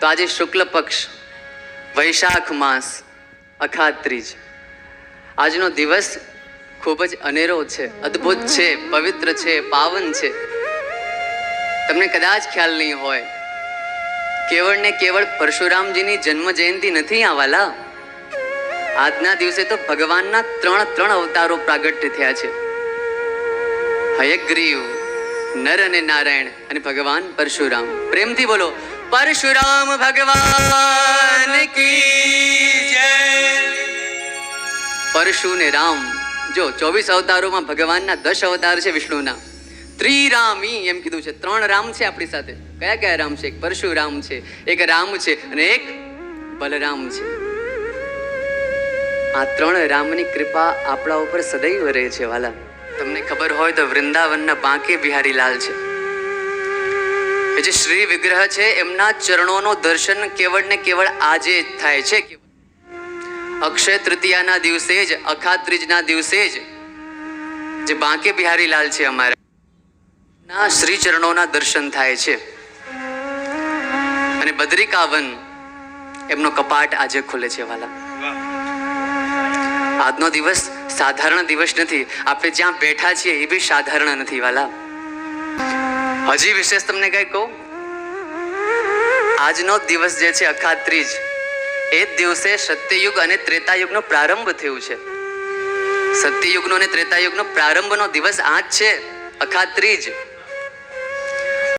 તો આજે શુક્લ પક્ષ, વૈશાખ માસ અખાત્રીજ આજનો દિવસ ખૂબ જ અનેરો છે, અદ્ભુત છે, પવિત્ર છે, પાવન છે. તમને કદાચ ખ્યાલ નહીં હોય, કેવળ ને કેવળ પરશુરામજીની જન્મ જયંતિ નથી આવાલા આજના દિવસે તો ભગવાનના ત્રણ ત્રણ અવતારો પ્રાગટ્ય થયા છે. હયગ્રીવ, નર અને નારાયણ અને ભગવાન પરશુરામ. પ્રેમથી બોલો પરશુરામ ભગવાન કી જય. પરશુ ને રામ, જો ચોવીસ અવતારોમાં ભગવાનના દસ અવતાર છે વિષ્ણુના. ત્રિરામી એમ કીધું છે. ત્રણ રામ છે આપણી સાથે. કયા કયા રામ છે? એક પરશુરામ છે, એક રામ છે અને એક બલરામ છે. આ ત્રણ રામની કૃપા આપણા ઉપર સદૈવ રહે છે, વાલા. તમને ખબર હોય તો વૃંદાવનના બાંકે બિહારી લાલ છે. જે શ્રી વિગ્રહ છે, એમના ચરણોનો દર્શન કેવળ ને કેવળ આજે જ થાય છે. અક્ષય તૃતીયાના દિવસે જ, અખાત્રિજના દિવસે જ, જે બાંકે બિહારીલાલ છે અમારા ના શ્રી ચરણોના દર્શન થાય છે. અને બદ્રિકાવન એમનો કપાટ આજે ખુલે છે, વાલા. આજનો દિવસ સાધારણ દિવસ નથી. આપણે જ્યાં બેઠા છીએ, એ બી સાધારણ નથી, વાલા. હજી વિશેષ તમને કઈ કહું? આજનો દિવસ જે છે અખાત્રીજ, એ દિવસે સત્યયુગ અને ત્રેતાયુગનો પ્રારંભ થયું છે. સત્યયુગનો અને ત્રેતાયુગનો પ્રારંભનો દિવસ આજ છે અખાત ત્રીજ